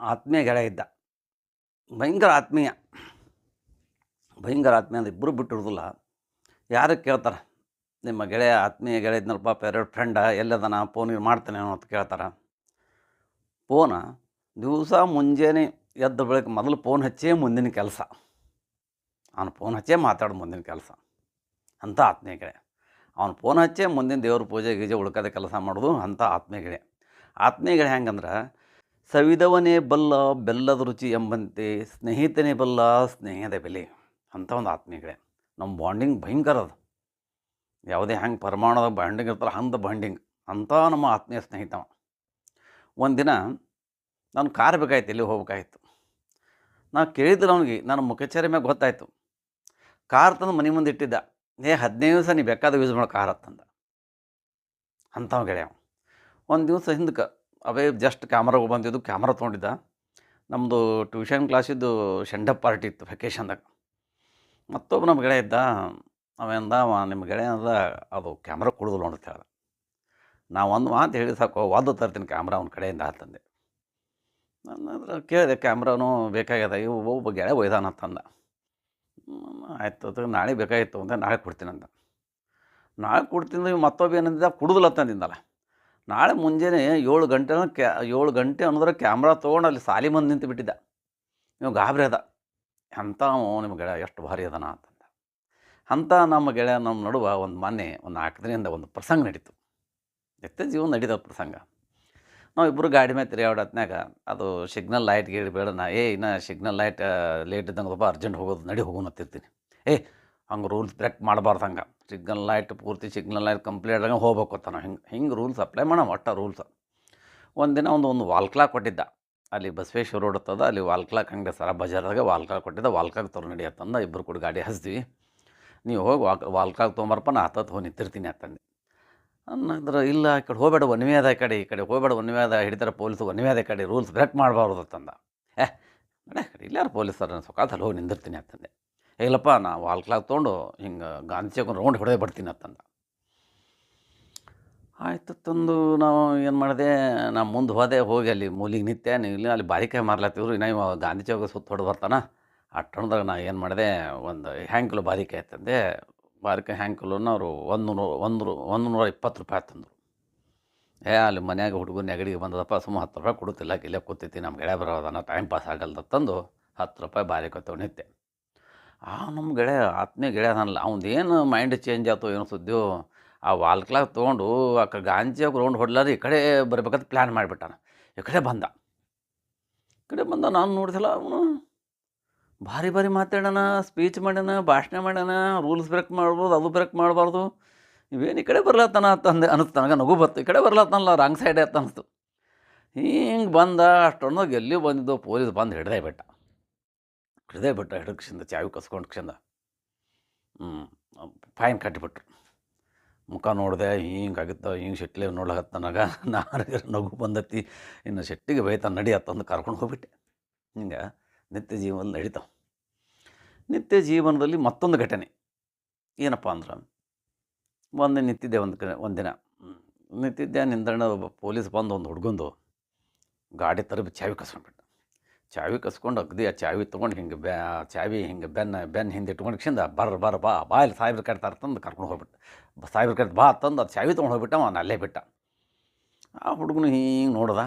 ಆತ್ಮೀಯ ಗೆಳೆಯ ಇದ್ದ ಭಯಂಕರ ಆತ್ಮೀಯ. ಭಯಂಕರ ಆತ್ಮೀಯ ಅಂದ್ರೆ ಇಬ್ಬರು ಬಿಟ್ಟಿರೋದಿಲ್ಲ. ಯಾರು ಕೇಳ್ತಾರೆ? ನಿಮ್ಮ ಗೆಳೆಯ ಆತ್ಮೀಯ ಗೆಳೆಯ ಇದ್ನಲ್ಪ ಎರಡು ಫ್ರೆಂಡ ಎಲ್ಲದನ ಫೋನ್ ಮಾಡ್ತಾನೆ ಅಂತ ಕೇಳ್ತಾರೆ. ಫೋನ ದಿವಸ ಮುಂಜಾನೆ ಎದ್ದ ಬೆಳಕ ಮೊದಲು ಫೋನ್ ಹಚ್ಚೇ ಮುಂದಿನ ಕೆಲಸ. ಅವನು ಫೋನ್ ಹಚ್ಚೇ ಮಾತಾಡೋ ಮುಂದಿನ ಕೆಲಸ. ಅಂತ ಆತ್ಮೀಯ ಗೆಳೆಯ. ಅವನು ಫೋನ್ ಹಚ್ಚೇ ಮುಂದಿನ ದೇವ್ರ ಪೂಜೆ ಗೀಜೆ ಉಳ್ಕದ ಕೆಲಸ ಮಾಡೋದು ಅಂಥ ಆತ್ಮೀಯ ಗೆಳೆಯ. ಆತ್ಮೀಯ ಗೆಳೆಯ ಹೆಂಗಂದ್ರೆ ಸವಿದವನೇ ಬಲ್ಲ ಬೆಲ್ಲದ ರುಚಿ ಎಂಬಂತೆ, ಸ್ನೇಹಿತನೇ ಬಲ್ಲ ಸ್ನೇಹದ ಬೆಲೆ. ಅಂಥ ಒಂದು ಆತ್ಮೀಯ ನಮ್ಮ ಬಾಂಡಿಂಗ್ ಭಯಂಕರ ಅದು. ಯಾವುದೇ ಹ್ಯಾಂಗೆ ಪ್ರಮಾಣದ ಬಾಂಡಿಂಗ್ ಇರ್ತಾರೆ ಹಂಗೆ ಬಾಂಡಿಂಗ್ ಅಂತ ನಮ್ಮ ಆತ್ಮೀಯ ಸ್ನೇಹಿತವ ಒಂದಿನ ನಾನು ಕಾರ್ ಬೇಕಾಯ್ತು ಎಲ್ಲಿ ಹೋಗ್ಬೇಕಾಯ್ತು. ನಾನು ಕೇಳಿದ್ರೆ ಅವನಿಗೆ, ನನ್ನ ಮುಖಚಾರಿ ಮ್ಯಾಗ ಗೊತ್ತಾಯಿತು. ಕಾರ್ ತಂದು ಮನೆ ಮುಂದೆ ಇಟ್ಟಿದ್ದ. ಏ, ಹದಿನೈದು ದಿವಸ ನೀ ಬೇಕಾದ ಯೂಸ್ ಮಾಡೋ ಕಾರ್ ಅಂತಂದ. ಅಂಥವ್ ಗೆಳೆಯ ಒಂದು ದಿವಸ ಹಿಂದಕ್ಕೆ ಅವೇ ಜಸ್ಟ್ ಕ್ಯಾಮ್ರಾ ಬಂದಿದ್ದು ಕ್ಯಾಮ್ರಾ ತೊಗೊಂಡಿದ್ದ. ನಮ್ಮದು ಟ್ಯೂಷನ್ ಕ್ಲಾಸಿದ್ದು ಶೆಂಡಪ್ ಪಾರ್ಟಿ ಇತ್ತು ವೆಕೇಷನ್ದಾಗ ಮತ್ತೊಬ್ಬ ನಮ್ಮ ಗೆಳೆಯ ಇದ್ದ. ಅವೆಂದ ಅವ ನಿಮ್ಮ ಗೆಳೆಯ ಅಂದ ಕ್ಯಾಮ್ರಾ ಕೊಡೋದಿಲ್ಲ ಅಂತ ಹೇಳ್ದ. ನಾ ಒಂದು ಮಾತು ಹೇಳಿ ಸಾಕು ವಾದು ತರ್ತೀನಿ ಕ್ಯಾಮ್ರಾ ಅವ್ನ ಕಡೆಯಿಂದ ಅಂತಂದೆ. ನಾನು ಕೇಳಿದೆ ಕ್ಯಾಮ್ರಾನು ಬೇಕಾಗ್ಯದ? ಇವು ಒಬ್ಬ ಗೆಳೆಯ ಒಯ್ದಾನ ಅಂತಂದ ಆಯ್ತು, ಅದು ನಾಳೆ ಬೇಕಾಗಿತ್ತು ಅಂತ ನಾಳೆ ಕೊಡ್ತೀನಿ ಅಂತ ನಾಳೆ ಕೊಡ್ತೀನಿ ಮತ್ತೊಬ್ಬ ಏನಂದಿದ್ದ, ಕುಡುದಿಲ್ಲ ಅಂತಂದಿದ್ದಲ್ಲ ನಾಳೆ ಮುಂಜಾನೆ ಏಳು ಗಂಟೆ ಕ್ಯಾ, ಏಳು ಗಂಟೆ ಅನ್ನೋದ್ರೆ ಕ್ಯಾಮ್ರಾ ತೊಗೊಂಡು ಅಲ್ಲಿ ಸಾಲಿ ಮಂದಿ ನಿಂತು ಬಿಟ್ಟಿದ್ದ ನೀವು ಗಾಬರಿ ಅದ. ಅಂಥ ನಿಮ್ಮ ಗೆಳೆಯ, ಎಷ್ಟು ಭಾರಿ ಅದನ ಅಂತಂದ. ಅಂಥ ನಮ್ಮ ಗೆಳೆಯ ನಮ್ಮ ನಡುವ ಒಂದು ಮೊನ್ನೆ ಒಂದು ನಾಲ್ಕು ದಿನದಿಂದ ಒಂದು ಪ್ರಸಂಗ ನಡೀತು. ಎಷ್ಟೇ ಜೀವನ ನಡೀತದ ಪ್ರಸಂಗ. ನಾವು ಇಬ್ಬರು ಗಾಡಿ ಮೇಲೆ ತಿರುಗಾಡತ್ನಾಗ ಅದು ಸಿಗ್ನಲ್ ಲೈಟ್ ಗೀಡ್ ಬೇಡ ನಾ, ಏ ಇನ್ನು ಸಿಗ್ನಲ್ ಲೈಟ್ ಲೇಟ್ ಇದ್ದಂಗೆ ಸ್ವಲ್ಪ ಅರ್ಜೆಂಟ್ ಹೋಗೋದು, ನಡಿ ಹೋಗೋಣ ಅಂತಿರ್ತೀನಿ ಏ ಹಂಗೆ ರೂಲ್ಸ್ ಬ್ರೇಕ್ ಮಾಡಬಾರ್ದು ಹಂಗೆ. ಸಿಗ್ನಲ್ ಲೈಟ್ ಪೂರ್ತಿ ಸಿಗ್ನಲ್ ಲೈಟ್ ಕಂಪ್ಲೀಟ್ ಆದಾಗ ಹೋಗ್ಬೇಕು ಅಂತ ನಾವು ಹಿಂಗೆ ಹಿಂಗೆ ರೂಲ್ಸ್ ಅಪ್ಲೈ ಮಾಡೋಣ ಒಟ್ಟ ರೂಲ್ಸ್. ಒಂದಿನ ಒಂದು ಒಂದು ವಾಲ್ ಕ್ಲಾಕ್ ಕೊಟ್ಟಿದ್ದ. ಅಲ್ಲಿ ಬಸವೇಶ್ವರ ರೋಡ್ ಹತ್ತದ ಅಲ್ಲಿ ವಾಲ್ ಕ್ಲಾಕ್ ಹಂಗೆ ಸರ ಬಜಾರ್ದಾಗ ವಾಲ್ ಕ್ಲಾಕ್ ಕೊಟ್ಟಿದ್ದ. ವಾಲ್ ಕ್ಲಾಕ್ ತೊಗೊಂಡು ನಡಿಯತ್ತಂದ ಇಬ್ಬರು ಕೂಡ ಗಾಡಿ ಹಚ್ತೀವಿ ನೀವು ಹೋಗಿ ವಾಲ್ ಕ್ಲಾಕ್ ತೊಗೊಂಬರಪ್ಪ ನಾ ಹತ್ತತ್ತು ಹೋಗಿ ನಿಂತಿರ್ತೀನಿ ಅಂತಂದು. ಅನ್ನಂದ್ರೆ ಇಲ್ಲ ಈ ಕಡೆ ಹೋಗಬೇಡ ಒನ್ವೇ ಅದ ಈ ಕಡೆ ಈ ಕಡೆ ಹೋಗಬೇಡ ಒನ್ವೇ ಅದ ಹಿಡಿತಾರೆ ಪೊಲೀಸ್ ಒನ್ವೇ ಅದ ಕಡೆ ರೂಲ್ಸ್ ಬ್ರೇಕ್ ಮಾಡಬಾರ್ದು ಅಂತಂದ. ಏ ನಡೆ ಇಲ್ಲಾರು ಪೊಲೀಸರು ನಾನು ಹೋಗಿ ನಿಂದಿರ್ತೀನಿ ಅಂತಂದೆ. "ಏ, ಇಲ್ಲಪ್ಪ ನಾ ವಾಲ್ ಕ್ಲಾಕ್ ತೊಗೊಂಡು ಹಿಂಗೆ ಗಾಂಧಿ ಚೌಕ ರೌಂಡ್ ಹೊಡೆದೇ ಬರ್ತೀನಿ ಅಂತಂದ. ಆಯಿತು ತಂದು ನಾವು ಏನು ಮಾಡಿದೆ, ನಾ ಮುಂದೆ ಹೋದೆ, ಹೋಗಿ ಅಲ್ಲಿ ಮೂಲಿಗೆ ನಿತ್ಯ, ನೀವು ಇಲ್ಲಿ ಅಲ್ಲಿ ಬಾರಿಕಾಯಿ ಮಾರ್ಲತ್ತಿದ್ರು ಇನ್ನು ಇವ ಗಾಂಧಿ ಚೌಕ ಸುತ್ತ ಹೊಡೆದು ಬರ್ತಾನ, ಆ ಟಣದಾಗ ನಾ ಏನು ಮಾಡಿದೆ, ಒಂದು ಹ್ಯಾಂಕಲ್ ಬಾರಿಕಾಯಿ ತಂದೆ ಬಾರಿಕಾಯಿ ಕಿಲೋನ ಅವರು ಒಂದು ಒಂದು ಒಂದು ನೂರ ಇಪ್ಪತ್ತು ರೂಪಾಯಿ ತಂದರು. ಏ, ಅಲ್ಲಿ ಮನ್ಯಾಗ ಹುಡುಗನ ನೆಗಡಿಗೆ ಬಂದದಪ್ಪ, ಸುಮ್ಮ ಹತ್ತು ರೂಪಾಯಿ ಕೊಡುತ್ತಿಲ್ಲ ಇಲ್ಲೇ ಕೂತೈತಿ ನಮ್ಮ ಗೆಳೆಯ ಬರೋದನ್ನ ಟೈಮ್ ಪಾಸ್ ಆಗಲ್ದ ತಂದು ಹತ್ತು ರೂಪಾಯಿ ಬಾರಿಕಾಯಿ ತೊಗೊಂಡು ನಿಂತೆ ಆ ನಮ್ಮ ಗೆಳೆಯ, ಆತ್ಮೀಯ ಗೆಳೆಯ ಅದನ್ನಲ್ಲ ಅವ್ನ್ದು ಏನು ಮೈಂಡ್ ಚೇಂಜ್ ಆಯ್ತು ಏನೋ ಸುದ್ದಿಯೋ, ಆ ವಾಲ್ ಕ್ಲಾಕ್ ತೊಗೊಂಡು, ಆ ಕಡೆ ಗಾಂಜಿ ರೌಂಡ್ ಹೊಡ್ಲಾರ, ಈ ಕಡೆ ಬರ್ಬೇಕಂತ ಪ್ಲ್ಯಾನ್ ಮಾಡಿಬಿಟ್ಟಾನ. ಈ ಕಡೆ ಬಂದ. ಈ ಕಡೆ ಬಂದ, ನಾನು ನೋಡಿದಲ್ಲ ಅವನು ಭಾರಿ ಭಾರಿ ಮಾತಾಡೋಣ ಸ್ಪೀಚ್ ಮಾಡ್ಯಾನ, ಭಾಷಣ ಮಾಡ್ಯಾನ ರೂಲ್ಸ್ ಬ್ರೇಕ್ ಮಾಡ್ಬೋದು, ಅದು ಬ್ರೇಕ್ ಮಾಡಬಾರ್ದು. ಇವೇನು ಈ ಕಡೆ ಬರ್ಲತ್ತಾನ ಅಂತಂದೆ ಅನಿಸ್ತು ನನಗೆ, ನಗು ಬತ್ತು ಈ ಕಡೆ ಬರ್ಲತ್ತನಲ್ಲ ರಾಂಗ್ ಸೈಡೇ ಅಂತ ಅನಿಸ್ತು ಹಿಂಗೆ ಬಂದ ಅಷ್ಟೊಂದಾಗ ಎಲ್ಲಿ ಬಂದಿದ್ದು, ಪೊಲೀಸ್ ಬಂದು ಹಿಡ್ದೇ ಬಿಟ್ಟ. ಹಿಡ್ದೇ ಬಿಟ್ಟ ಹಿಡಕ್ಸಿಂದ ಚಾವಿ ಕಸ್ಕೊಂಡು ಕ್ಷಂದ. ಹ್ಞೂ ಫೈನ್ ಕಟ್ಟಿಬಿಟ್ರು ಮುಖ ನೋಡಿದೆ, ಹಿಂಗೆ ಆಗಿತ್ತ, ಹಿಂಗೆ ಶೆಟ್ಲಿ ನೋಡ್ಲಾಗತ್ತ ನನಗೆ. ನಾರಿಗೆ ನಗು ಬಂದತಿ. ಇನ್ನು ಶೆಟ್ಟಿಗೆ ಬೈತಾನೆ ನಡಿ ಅಂತಂದು ಕರ್ಕೊಂಡು ಹೋಗ್ಬಿಟ್ಟೆ. ಹಿಂಗೆ ನಿತ್ಯ ಜೀವನದಲ್ಲಿ ನಡೀತಾವೆ. ನಿತ್ಯ ಜೀವನದಲ್ಲಿ ಮತ್ತೊಂದು ಘಟನೆ. ಏನಪ್ಪ ಅಂದ್ರೆ, ಒಂದು ನಿಂತಿದ್ದೆ ಒಂದು ಕ ಒಂದಿನ. ನಿಂತಿದ್ದೆ ನಿಂದಣ್ಣ ಪೊಲೀಸ್ ಬಂದು ಒಂದು ಹುಡ್ಗಂದು ಗಾಡಿ ತರಬಿ ಚಾವಿ ಕಸ್ಕೊಂಡ್ಬಿಟ್ಟ ಚಾವಿ ಕಸ್ಕೊಂಡು ಅಗ್ದಿ, ಆ ಚಾವಿ ತೊಗೊಂಡು ಹಿಂಗೆ ಬ್ಯಾ ಚಾವಿ ಹಿಂಗೆ ಬೆನ್ನ ಬೆನ್ನ ಹಿಂದೆ ಇಟ್ಕೊಂಡು ಕ್ಷಿಂದ ಬರ್ರ ಬರ್ ಬಾ ಬಾ, ಇಲ್ಲಿ ಸಾಹೇಬ್ರ ಕಟ್ತಾರೆ ತಂದು ಕರ್ಕೊಂಡು ಹೋಗ್ಬಿಟ್ಟು. ಸಾಹೇಬ್ರ ಕಟ್ ಬಾ ತಂದು ಅದು ಚಾವಿ ತೊಗೊಂಡು ಹೋಗ್ಬಿಟ್ಟ ಅವನು ಅಲ್ಲೇ ಬಿಟ್ಟ. ಆ ಹುಡುಗನು ಹಿಂಗೆ ನೋಡ್ದ.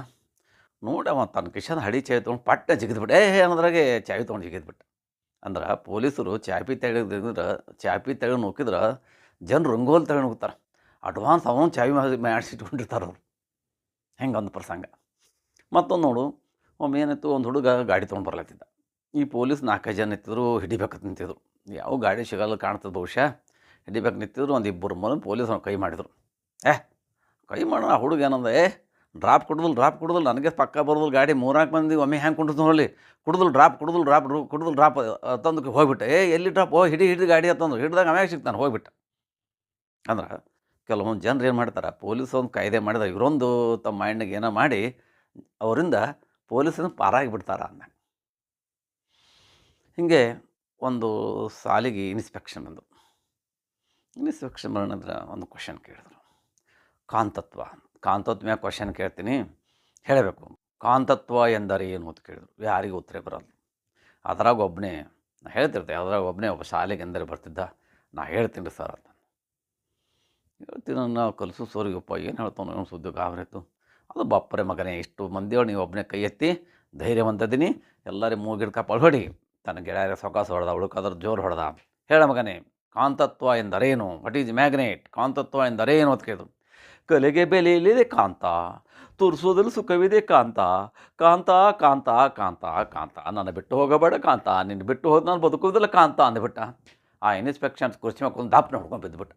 ನೋಡಿ ಅವ ತನ್ನ ಕಿಶನ್ ಹಡಿ ಚಾವಿ ತೊಗೊಂಡು ಪಟ್ಟ ಜಿಗಿದ್ಬಿಟ್ಟು. ಏ ಅನ್ನೋದ್ರಾಗೆ ಚಾವಿ ತೊಗೊಂಡು ಜಿಗಿದ್ಬಿಟ್ಟ. ಅಂದ್ರೆ ಪೊಲೀಸರು ಚಾಪಿ ತೆಗೆದಿದ್ರೆ, ಚಾಪಿ ತೆಗೆದು ನೋಕಿದ್ರೆ ಜನರು ರಂಗೋಲಿ ತಗೊಂಡು ಹೋಗ್ತಾರೆ. ಅಡ್ವಾನ್ಸ್ ಅವನು ಚಾವಿ ಮಾಡಿಸಿಟ್ಕೊಂಡಿರ್ತಾರೆ ಅವರು. ಹೆಂಗೆ ಒಂದು ಪ್ರಸಂಗ. ಮತ್ತೊಂದು ನೋಡು. ಒಮ್ಮೆ ಏನಿತ್ತು ಒಂದು ಹುಡುಗ ಗಾಡಿ ತೊಗೊಂಡು ಬರ್ಲತ್ತಿದ್ದ. ಈ ಪೊಲೀಸ್ ನಾಲ್ಕೈದು ಜನ ನಿಂತಿದ್ರು, ಹಿಡಿಬೇಕಂತ ನಿಂತಿದ್ರು. ಯಾವ ಗಾಡಿ ಸಿಗಲ್ಲ ಕಾಣ್ತದೆ ಬಹುಶಃ. ಹಿಡಿಬೇಕು ನಿಂತಿದ್ರು, ಒಂದು ಇಬ್ಬರು ಮೊದಲು ಪೊಲೀಸ್ ಅವ್ನು ಕೈ ಮಾಡಿದ್ರು. ಏ, ಕೈ ಮಾಡೋಣ, ಆ ಹುಡುಗ ಏನಂದ? ಏ, ಡ್ರಾಪ್ ಕೊಡೋದಿಲ್ಲ ಡ್ರಾಪ್ ಕೊಡೋದಿಲ್ಲ ನನಗೆ ಪಕ್ಕ ಬರೋದಿಲ್ಲ ಗಾಡಿ ಮೂರ್ನಾಲ್ಕು ಮಂದಿ ಒಮ್ಮೆ ಹ್ಯಾಂಗೆ ಕುಂಟು ನೋಡಲಿ. ಕುಡ್ದಲ್, ಡ್ರಾಪ್ ಕುಡ್ದಲ್ ಡ್ರಾಪ್ ಕುಡ್ದಲ್, ಡ್ರಾಪ್ ತಂದು ಹೋಗ್ಬಿಟ್ಟೆ. ಏ, ಎಲ್ಲಿ ಡ್ರಾಪ್? ಓ, ಹಿಡಿ ಹಿಡಿ ಗಾಡಿ ಅಂತಂದ್ರು ಹಿಡ್ದಾಗ ಆಮ್ಯಾಗ ಸಿಗ್ತಾನೆ ಹೋಗ್ಬಿಟ್ಟ. ಅಂದ್ರೆ ಕೆಲವೊಂದು ಜನರು ಏನು ಮಾಡ್ತಾರೆ, ಪೊಲೀಸ್ ಒಂದು ಕಾಯ್ದೆ ಮಾಡಿದಾಗ ಇವರೊಂದು ತಮ್ಮ ಮೈಂಡಿಗೆ ಏನೋ ಮಾಡಿ, ಅವರಿಂದ ಪೊಲೀಸನ್ನು ಪಾರಾಗಿಬಿಡ್ತಾರೆ ಅಂದ ಹೀಗೆ ಒಂದು ಸಾಲಿಗೆ ಇನ್ಸ್ಪೆಕ್ಷನ್ ಬಂದು. ಇನ್ಸ್ಪೆಕ್ಷನ್ ಬರೋಣಂದ್ರೆ ಒಂದು ಕ್ವಶನ್ ಕೇಳಿದ್ರು. ಕಾಂತತ್ವ ಕಾಂತತ್ವ ಮ್ಯಾಗ ಕ್ವಶನ್ ಕೇಳ್ತೀನಿ. ಹೇಳಬೇಕು. ಕಾಂತತ್ವ ಎಂದರೆ ಏನು ಅಂತ ಕೇಳಿದ್ರು. ಯಾರಿಗೂ ಉತ್ತರ ಬರಲ್ಲ. ಅದರಾಗ ಒಬ್ಬನೇ ನಾ ಹೇಳ್ತಿರ್ತೆ, ಅದರಾಗ ಒಬ್ಬನೇ ಒಬ್ಬ ಶಾಲೆಗೆ ಎಂದರೆ ಬರ್ತಿದ್ದ. ನಾ ಹೇಳ್ತೀನಿ ಸರ್ ಅಂತ. ಹೇಳ್ತೀನಿ ನಾವು ಕಲಿಸು ಸೋರಿಗಪ್ಪ ಏನು ಹೇಳ್ತಾನೆ, ಸುದ್ದಿ ಗಾಬರಿತ್ತು ಅದು ಬಾಪರೆ ಮಗನೇ, ಇಷ್ಟು ಮಂದಿಯೊಳಗೆ ನೀವು ಒಬ್ಬನೇ ಕೈ ಎತ್ತಿ ಧೈರ್ಯವಂತದೀನಿ, ಎಲ್ಲರೂ ಮೂಗಿಡ್ಕ ಪಳ್ಹೊಡಿ ತನ್ನ ಗೆಳೆಯರ ಸೊಕಾಸ ಹೊಡೆದ ಉಳ್ಕೋದ್ರ ಜೋರು ಹೊಡೆದ. ಹೇಳ ಮಗನೇ, ಕಾಂತತ್ವ ಎಂದರೇನು? ವಾಟ್ ಈಸ್ ಮ್ಯಾಗ್ನೆಟ್ ಕಾಂತತ್ವ ಎಂದರೇನು ಅಂತ ಕೇಳಿದ್ರು ಕಲೆಗೆ ಬೆಲೆಯಲ್ಲಿದೆ ಕಾಂತ ತುರ್ಸೋದಲ್ಲಿ ಸುಖವಿದೆ ಕಾಂತ. ಕಾಂತ ಕಾಂತ ಕಾಂತ ಕಾಂತ. ನನ್ನ ಬಿಟ್ಟು ಹೋಗಬೇಡ ಕಾಂತ. ನಿನ್ನ ಬಿಟ್ಟು ಹೋದ ನಾನು ಬದುಕೋದಿಲ್ಲ ಕಾಂತ ಅಂದ್ಬಿಟ್ಟ. ಆ ಇನ್ಸ್ಪೆಕ್ಷನ್ಸ್ ಕುರ್ಚಿ ಮಕ್ಕಳು ದಾಪ್ನ ಹೊಡ್ಕೊಂಡು ಬಿದ್ದುಬಿಟ್ಟ